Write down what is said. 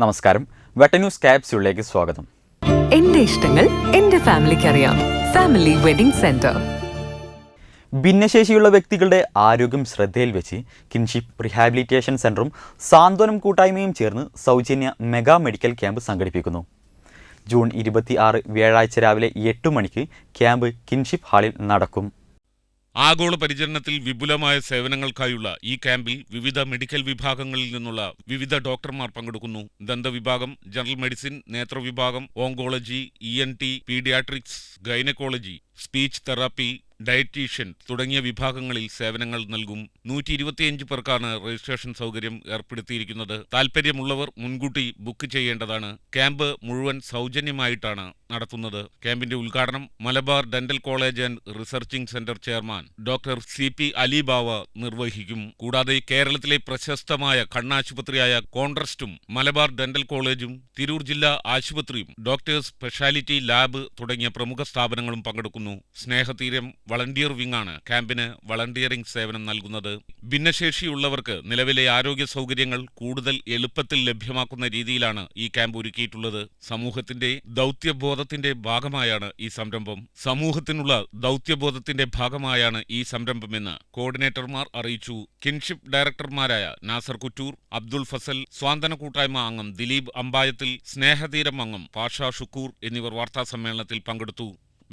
നമസ്കാരം. വെട്ട ന്യൂസ് ക്യാപ്സ്യൂളിലേക്ക് സ്വാഗതം. എന്റെ ഇഷ്ടങ്ങൾ എന്റെ ഫാമിലിക്ക് അറിയാം. Family wedding centre. ഭിന്നശേഷിയുള്ള വ്യക്തികളുടെ ആരോഗ്യം ശ്രദ്ധയിൽ വെച്ച് കിൻഷിപ്പ് റീഹാബിലിറ്റേഷൻ സെന്ററും സാന്ത്വനം കൂട്ടായ്മയും ചേർന്ന് സൗജന്യ മെഗാ മെഡിക്കൽ ക്യാമ്പ് സംഘടിപ്പിക്കുന്നു. ജൂൺ ഇരുപത്തി ആറ് വ്യാഴാഴ്ച രാവിലെ എട്ട് മണിക്ക് ക്യാമ്പ് കിൻഷിപ്പ് ഹാളിൽ നടക്കും. ആഗോള പരിചരണത്തിൽ വിപുലമായ സേവനങ്ങൾക്കായുള്ള ഈ ക്യാമ്പിൽ വിവിധ മെഡിക്കൽ വിഭാഗങ്ങളിൽ നിന്നുള്ള വിവിധ ഡോക്ടർമാർ പങ്കെടുക്കുന്നു. ദന്തവിഭാഗം general medicine നേത്രവിഭാഗം oncology E N T paediatrics gynaecology speech therapy dietitian തുടങ്ങിയ വിഭാഗങ്ങളിൽ സേവനങ്ങൾ നൽകും. നൂറ്റി ഇരുപത്തിയഞ്ച് പേർക്കാണ് രജിസ്ട്രേഷൻ സൗകര്യം ഏർപ്പെടുത്തിയിരിക്കുന്നത്. താൽപ്പര്യമുള്ളവർ മുൻകൂട്ടി ബുക്ക് ചെയ്യേണ്ടതാണ്. ക്യാമ്പ് മുഴുവൻ സൗജന്യമായിട്ടാണ് നടത്തുന്നത്. ക്യാമ്പിന്റെ ഉദ്ഘാടനം Malabar dental college and researching centre chairman doctor C P Alibava നിർവഹിക്കും. കൂടാതെ കേരളത്തിലെ പ്രശസ്തമായ കണ്ണാശുപത്രിയായ കോൺട്രസ്റ്റും മലബാർ ഡെന്റൽ കോളേജും തിരൂർ ജില്ലാ ആശുപത്രിയും ഡോക്ടേഴ്സ് സ്പെഷ്യാലിറ്റി ലാബ് തുടങ്ങിയ പ്രമുഖ സ്ഥാപനങ്ങളും പങ്കെടുക്കുന്നു. സ്നേഹതീരം വളണ്ടിയർ വിങ്ങാണ്. ക്യാമ്പിന് വളണ്ടിയറിംഗ് സേവനം നൽകുന്നത്. ഭിന്നശേഷിയുള്ളവർക്ക് നിലവിലെ ആരോഗ്യ സൗകര്യങ്ങൾ കൂടുതൽ എളുപ്പത്തിൽ ലഭ്യമാക്കുന്ന രീതിയിലാണ് ഈ ക്യാമ്പ് ഒരുക്കിയിട്ടുള്ളത്. സമൂഹത്തിന്റെ ദൗത്യബോധത്തിന്റെ ഭാഗമായാണ് ഈ സംരംഭം. സമൂഹത്തിനുള്ള ദൗത്യബോധത്തിന്റെ ഭാഗമായാണ് ഈ സംരംഭമെന്ന് കോർഡിനേറ്റർമാർ അറിയിച്ചു. കിൻഷിപ്പ് ഡയറക്ടർമാരായ നാസർ കുറ്റൂർ അബ്ദുൾ ഫസൽ സ്വാന്തന കൂട്ടായ്മ അംഗം ദിലീപ് അമ്പായത്തിൽ സ്നേഹതീരം അംഗം പാഷ ഷുക്കൂർ എന്നിവർ വാർത്താ സമ്മേളനത്തിൽ പങ്കെടുത്തു.